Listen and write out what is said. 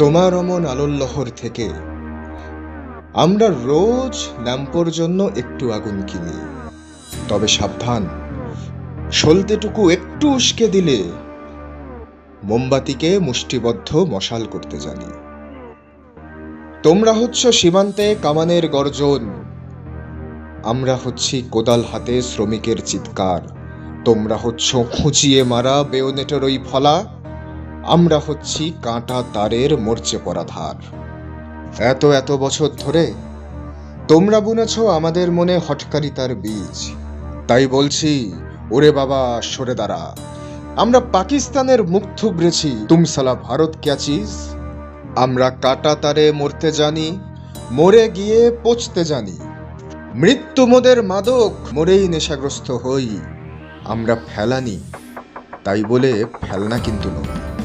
তোমার অমন আলোল্লহর থেকে আমরা রোজ ল্যাম্পোর জন্য একটু আগুন কিনি। তবে সাবধান, সলতেটুকু একটু উস্কে দিলে মোমবাতিকে মুষ্টিবদ্ধ মশাল করতে জানি। তোমরা হচ্ছ সীমান্তে কামানের গর্জন, আমরা হচ্ছি কোদাল হাতে শ্রমিকের চিৎকার, তোমরা হচ্ছ খুঁচিয়ে মারা বেওনেটের ওই ফলা। আমরা হচ্ছি কাঁটা তারের মরচে পড়া ধার। এত এত বছর ধরে তোমরা বুনেছ আমাদের মনে হটকারিতার বীজ। তাই বলছি, ওরে বাবা, সরে দাঁড়া। আমরা পাকিস্তানের মুখ থুবড়েছি। তুম সালা ভারত ক্যাচিস আমরা কাটা তারে মরতে জানি, মরে গিয়ে পচতে জানি। মৃত্যু মোদের মাদক, মরেই নেশাগ্রস্ত হই। আমরা ফেলানি, তাই বলে ফেলনা কিন্তু নই।